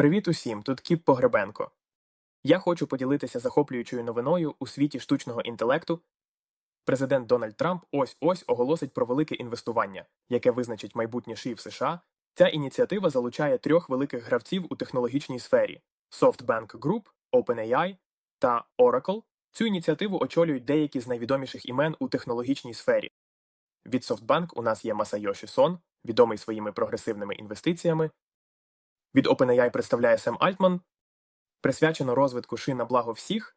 Привіт усім! Тут Кіп Погребенко. Я хочу поділитися захоплюючою новиною у світі штучного інтелекту. Президент Дональд Трамп ось ось оголосить про велике інвестування, яке визначить майбутнє в США. Ця ініціатива залучає трьох великих гравців у технологічній сфері: SoftBank Group, OpenAI та Oracle. Цю ініціативу очолюють деякі з найвідоміших імен у технологічній сфері. Від SoftBank у нас є Масайоші Сон, відомий своїми прогресивними інвестиціями. Від OpenAI представляє Сем Альтман, присвячено розвитку ши на благо всіх.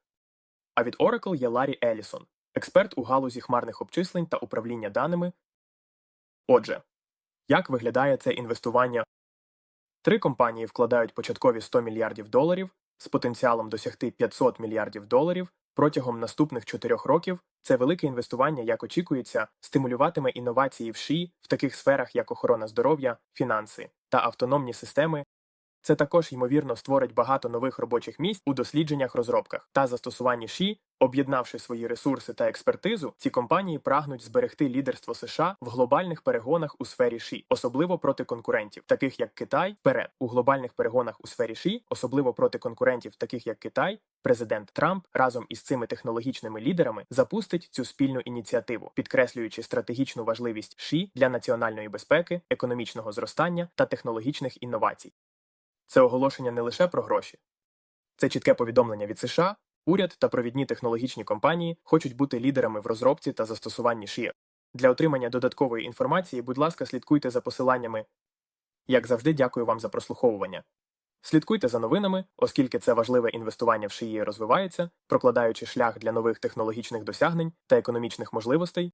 А від Oracle є Ларі Елісон, експерт у галузі хмарних обчислень та управління даними. Отже, як виглядає це інвестування? Три компанії вкладають початкові 100 мільярдів доларів з потенціалом досягти 500 мільярдів доларів протягом наступних чотирьох років. Це велике інвестування, як очікується, стимулюватиме інновації в ШІ в таких сферах, як охорона здоров'я, фінанси та автономні системи. Це також, ймовірно, створить багато нових робочих місць у дослідженнях, розробках та застосуванні ШІ, об'єднавши свої ресурси та експертизу, ці компанії прагнуть зберегти лідерство США в глобальних перегонах у сфері ШІ, особливо проти конкурентів, таких як Китай, вперед у глобальних перегонах у сфері ШІ, особливо проти конкурентів, таких як Китай. Президент Трамп разом із цими технологічними лідерами запустить цю спільну ініціативу, підкреслюючи стратегічну важливість ШІ для національної безпеки, економічного зростання та технологічних інновацій. Це оголошення не лише про гроші, це чітке повідомлення від США. Уряд та провідні технологічні компанії хочуть бути лідерами в розробці та застосуванні ШІА. Для отримання додаткової інформації, будь ласка, слідкуйте за посиланнями. Як завжди, дякую вам за прослуховування. Слідкуйте за новинами, оскільки це важливе інвестування в ШІї розвивається, прокладаючи шлях для нових технологічних досягнень та економічних можливостей.